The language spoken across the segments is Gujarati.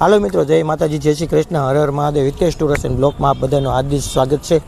હાલો મિત્રો, જય માતાજી, જય શ્રી કૃષ્ણ, હર હર મહાદેવ, હિતેશ ટુરસ એન્ડ બ્લોકમાં આપ બધાનું હાર્દિક સ્વાગત છે.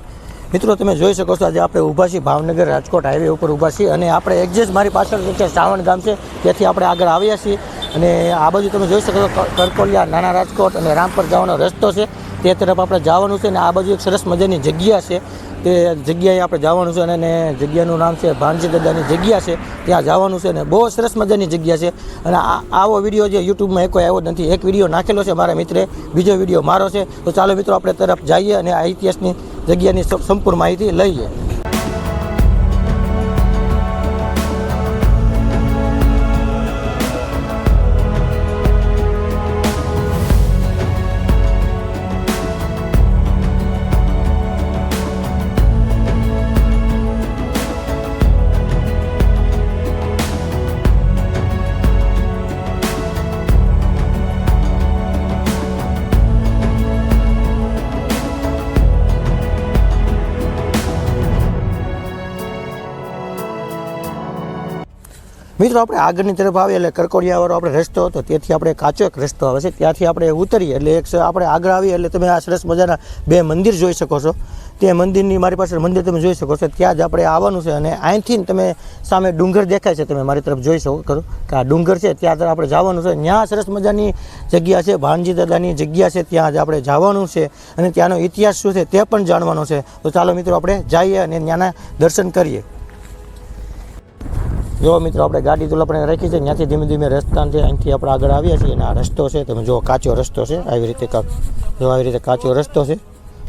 મિત્રો, તમે જોઈ શકો છો, આજે આપણે ઊભા છીએ ભાવનગર રાજકોટ હાઈવે ઉપર ઊભા છીએ અને આપણે એક્ઝેસ્ટ મારી પાછળ છે સાવણ ગામ છે, ત્યાંથી આપણે આગળ આવ્યા છીએ. અને આ બાજુ તમે જોઈ શકો છો કરકોલિયા, નાના રાજકોટ અને રામપર જવાનો રસ્તો છે. તે તરફ આપણે જવાનું છે અને આ બાજુ એક સરસ મજાની જગ્યા છે. તે જગ્યાએ આપણે જવાનું છે અને જગ્યાનું નામ છે ભાણજી દાદાની જગ્યા છે. ત્યાં જવાનું છે અને બહુ સરસ મજાની જગ્યા છે. અને આવો વીડિયો જે યુટ્યુબમાં એકો આવ્યો નથી, એક વીડિયો નાખેલો છે મારા મિત્રે, બીજો વીડિયો મારો છે. તો ચાલો મિત્રો, આપણે તરફ જઈએ અને આ ઇતિહાસની જગ્યાની સંપૂર્ણ માહિતી લઈએ. મિત્રો, આપણે આગળની તરફ આવીએ એટલે કરકોડિયાવાળો આપણે રસ્તો હતો તેથી આપણે કાચો એક રસ્તો આવે છે. ત્યાંથી આપણે ઉતરીએ એટલે એક આપણે આગળ આવીએ એટલે તમે આ સરસ મજાના બે મંદિર જોઈ શકો છો. તે મંદિરની મારી પાસે મંદિર તમે જોઈ શકો છો. ત્યાં જ આપણે આવવાનું છે અને અહીંથી તમે સામે ડુંગર દેખાય છે, તમે મારી તરફ જોઈ શકો કરો કે આ ડુંગર છે, ત્યાં તરફ આપણે જવાનું છે. ત્યાં સરસ મજાની જગ્યા છે, ભાણજી દાદાની જગ્યા છે, ત્યાં જ આપણે જવાનું છે. અને ત્યાંનો ઇતિહાસ શું છે તે પણ જાણવાનો છે. તો ચાલો મિત્રો, આપણે જઈએ અને ત્યાંના દર્શન કરીએ. જો મિત્રો, આપણે ગાડી તો આપણે રાખી છે, ત્યાંથી ધીમે ધીમે રસ્તા છે, અહીંથી આપણે આગળ આવ્યા છીએ અને આ રસ્તો છે, તમે જો કાચો રસ્તો છે, આવી રીતે જો આવી રીતે કાચો રસ્તો છે.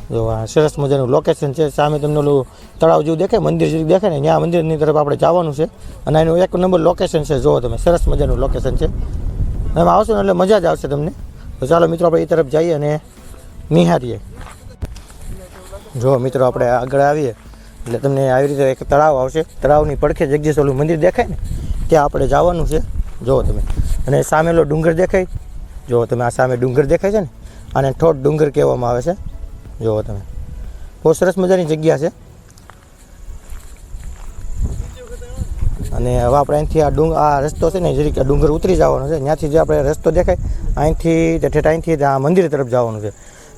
જો આ સરસ મજાનું લોકેશન છે, સામે તમને ઓલું તળાવ જેવું દેખાય, મંદિર જેવું દેખાય ને, ત્યાં મંદિરની તરફ આપણે જવાનું છે. અને એનું એક નંબર લોકેશન છે, જુઓ તમે, સરસ મજાનું લોકેશન છે. એમાં આવશો ને એટલે મજા જ આવશે તમને. તો ચાલો મિત્રો, આપણે એ તરફ જઈએ અને નિહારીએ જો મિત્રો, આપણે આગળ આવીએ. એટલે તમને આવી રીતે એક તળાવ આવશે. તળાવની પડખે જગદીશ ઓલું મંદિર દેખાય ને, ત્યાં આપણે જવાનું છે. જુઓ તમે. અને સામેલો ડુંગર દેખાય. જુઓ તમે, આ સામે ડુંગર દેખાય છે ને? આને ઠોઠ ડુંગર કહેવામાં આવે છે. જુઓ તમે. બહુ સરસ મજાની જગ્યા છે. અને હવે આપણે અહીંથી આ ડુંગ, આ રસ્તો છે ને જરીક ડુંગર ઉતરી જવાનો છે. ત્યાંથી જે આપણે રસ્તો દેખાય, અહીંથી ઠેઠ અહીંથી આ મંદિર તરફ જવાનું છે.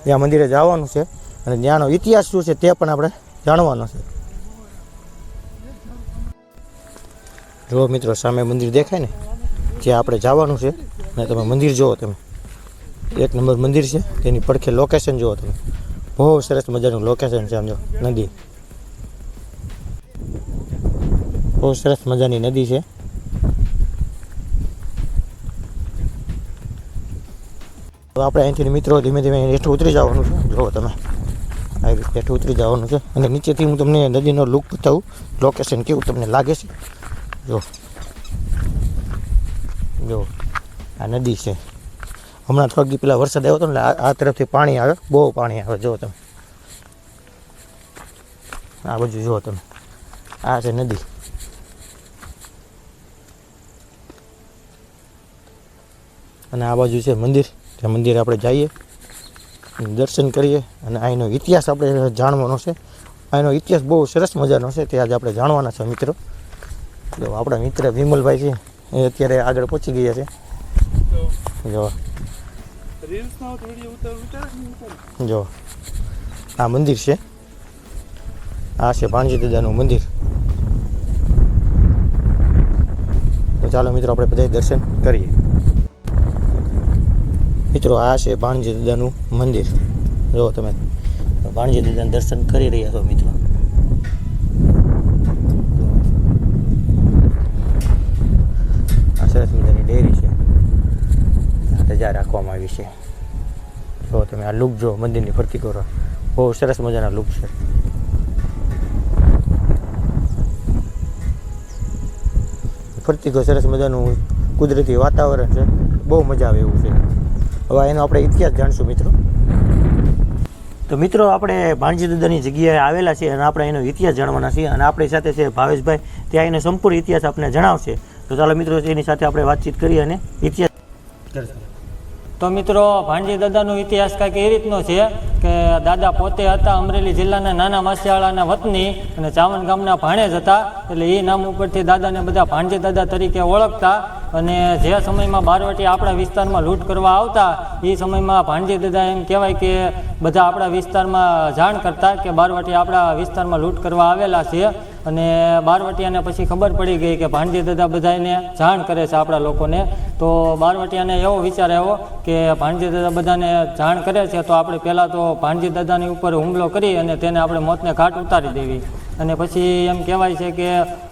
જ્યાં મંદિરે જવાનું છે. અને ત્યાંનો ઇતિહાસ શું છે તે પણ આપણે જાણવાનો છે. જુઓ મિત્રો, સામે મંદિર દેખાય ને? ત્યાં આપણે જવાનું છે. અને તમે મંદિર જુઓ તમે. એક નંબર મંદિર છે. તેની પડખે લોકેશન જુઓ તમે. બહુ સરસ મજાનું લોકેશન છે આમ જો, નદી. બહુ સરસ મજાની નદી છે. આપણે અહીંથી મિત્રો ધીમે ધીમે હેઠું ઉતરી જવાનું છે. જુઓ તમે. આવી રીતે ઉતરી જવાનું છે. અને નીચેથી હું તમને નદીનો લુક બતાવું. લોકેશન કેવું તમને લાગે છે? જો. જો. આ નદી છે. હમણાં થોડાક પેલા વરસાદ આવ્યો હતો ને આ તરફથી પાણી આવે. બહુ પાણી આવે. જુઓ તમે. આ બાજુ જુઓ તમે. આ છે નદી. અને આ બાજુ છે મંદિર. ત્યાં મંદિર આપણે જઈએ. દર્શન કરીએ અને અહીંનો ઇતિહાસ આપણે જાણવાનો છે. અહીંનો ઇતિહાસ બહુ સરસ મજાનો છે તે આજે આપણે જાણવાના છે મિત્રો. જો આપણા મિત્ર વિમલભાઈ છે, એ અત્યારે આગળ પહોંચી ગયા છે. જો. જો. આ મંદિર છે. આ છે ભાણજી દાદાનું મંદિર. તો ચાલો મિત્રો આપણે બધા દર્શન કરીએ. મિત્રો, આ છે ભાણજી દાદાનું મંદિર. જો તમે ભાણજી દાદાના દર્શન કરી રહ્યા છો, મિત્રો. આ સરસ મજાની ડેરી છે. રજા રાખવામાં આવી છે. જો તમે આ લુક જો મંદિરની ફરતી કરો, બહુ સરસ મજાના લુક છે. ફરતી સરસ મજાનું કુદરતી વાતાવરણ છે. બહુ મજા આવે એવું છે. હવે એનો આપણે ઇતિહાસ જાણશું મિત્રો. તો મિત્રો, આપણે ભાણજી દાદાની જગ્યાએ આવેલા છીએ અને આપણે એનો ઇતિહાસ જાણવાના છીએ અને આપણી સાથે છે ભાવેશભાઈ. ત્યાં એનો સંપૂર્ણ ઇતિહાસ આપણે જણાવશે. તો ચાલો મિત્રો, એની સાથે આપણે વાતચીત કરીએ અને ઇતિહાસ તો મિત્રો, ભાણજી દાદાનો ઇતિહાસ કાંઈક એ રીતનો છે કે દાદા પોતે હતા અમરેલી જિલ્લાના નાના માસિયાળાના વતની અને ચાવન ગામના ભાણેજ હતા. એટલે એ નામ ઉપરથી દાદાને બધા ભાણજી દાદા તરીકે ઓળખતા અને જે સમયમાં બારવટી આપણા વિસ્તારમાં લૂંટ કરવા આવતા, એ સમયમાં ભાણજી દાદા એમ કહેવાય કે બધા આપણા વિસ્તારમાં જાણ કરતા કે બારવટી આપણા વિસ્તારમાં લૂંટ કરવા આવેલા છે. અને બારવટીયાને પછી ખબર પડી ગઈ કે ભાણજી દાદા બધાને જાણ કરે છે આપણા લોકોને. તો બારવટીયાને એવો વિચાર આવ્યો કે ભાણજી દાદા બધાને જાણ કરે છે, તો આપણે પહેલાં તો ભાણજી દાદાની ઉપર હુમલો કરી અને તેને આપણે મોતને ઘાટ ઉતારી દેવી. અને પછી એમ કહેવાય છે કે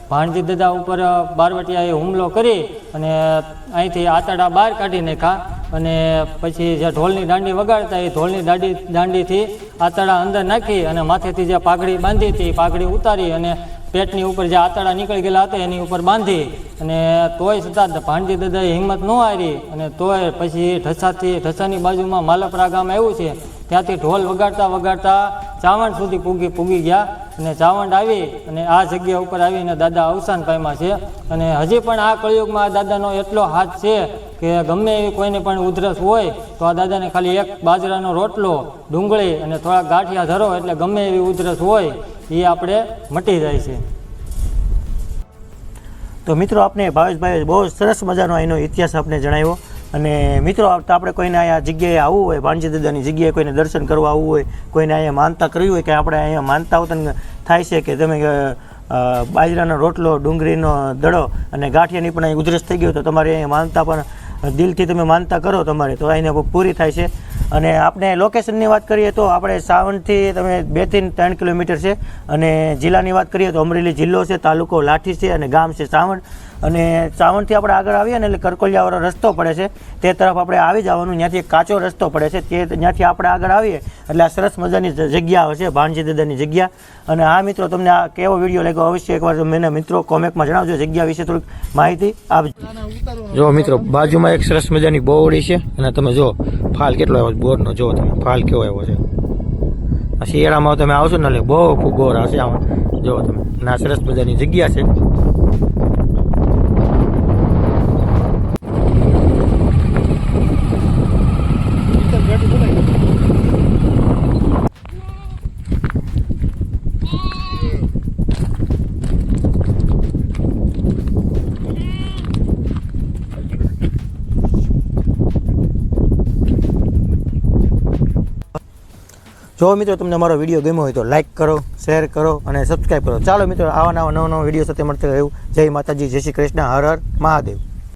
ભાણજી દાદા ઉપર બારવટિયાએ હુમલો કરી અને અહીંથી આતડા બહાર કાઢી નાખ્યા અને પછી જે ઢોલની દાંડી વગાડતા એ ઢોલની દાંડી, દાંડીથી આતડા અંદર નાખી અને માથેથી જે પાઘડી બાંધી હતી પાઘડી ઉતારી અને પેટની ઉપર જે આતડા નીકળી ગયેલા હતા એની ઉપર બાંધી અને તોય છતાં ભાણજી દાદાએ હિંમત ન હારી અને તોય પછી ઢસાથી, ઢસાની બાજુમાં માલપરા ગામ આવ્યું છે ત્યાંથી ઢોલ વગાડતા વગાડતા ચાવંડ સુધી પૂગી પૂગી ગયા અને ચાવંડ આવી અને આ જગ્યા ઉપર આવીને દાદા અવસાન પામ્યા છે. અને હજી પણ આ કળિયુગમાં આ દાદાનો એટલો હાથ છે કે ગમે એવી કોઈને પણ ઉધરસ હોય તો આ દાદાને ખાલી એક બાજરાનો રોટલો, ડુંગળી અને થોડા ગાંઠિયા ધરો એટલે ગમે એવી ઉધરસ હોય એ આપણે મટી જાય છે. તો મિત્રો આપણે ભાવેશભાઈ બહુ સરસ મજાનો એનો ઇતિહાસ આપણે જણાવ્યો. અને મિત્રો આવતા આપણે કોઈને અહીંયા જગ્યાએ આવવું હોય, ભાણજી દાદાની જગ્યાએ કોઈને દર્શન કરવા આવવું હોય, કોઈને અહીંયા માનતા કરવી હોય કે આપણે અહીંયા માનતા વતન થાય છે કે તમે બાજરાનો રોટલો, ડુંગળીનો દડો અને ગાંઠિયાની પણ અહીં ઉધરસ થઈ ગયો તો તમારે અહીંયા માનતા પણ દિલથી તમે માનતા કરો તમારે, તો અહીંને પૂરી થાય છે. અને આપણે લોકેશનની વાત કરીએ તો આપણે સાવણથી તમે બેથી ત્રણ કિલોમીટર છે અને જિલ્લાની વાત કરીએ તો અમરેલી જિલ્લો છે, તાલુકો લાઠી છે અને ગામ છે સાવણ અને સાવણથી આપણે આગળ આવીએ ને એટલે કરકોલિયાવાળો રસ્તો પડે છે, તે તરફ આપણે આવી જવાનું, ત્યાંથી એક કાચો રસ્તો પડે છે, તે ત્યાંથી આપણે આગળ આવીએ એટલે આ સરસ મજાની જગ્યા જગ્યા છે ભાણજી દાદાની જગ્યા. અને આ મિત્રો, તમને આ કેવો વીડિયો લાગ્યો અવશ્ય એકવાર મને મિત્રો કોમેન્ટમાં જણાવજો જગ્યા વિશે થોડીક માહિતી આપજો. જો મિત્રો, બાજુમાં એક સરસ મજાની બોવડી છે અને તમે જો ફાલ કેટલો આવ્યો બોરનો જો તમે ફાલ કેવો આવ્યો છે. શિયાળામાં તમે આવશો ને એટલે બહુ ફુગોર હશે આમાં. જો તમે ના સરસ મજાની જગ્યા છે. જો મિત્રો તમને મારો વીડિયો ગમ્યો હોય તો લાઇક કરો શેર કરો અને સબસ્ક્રાઈબ કરો. ચાલો મિત્રો, આવા નવા નવા નવા વીડિયો સાથે મળતા રહ્યું જય માતાજી, જય શ્રી કૃષ્ણ. હર હર મહાદેવ.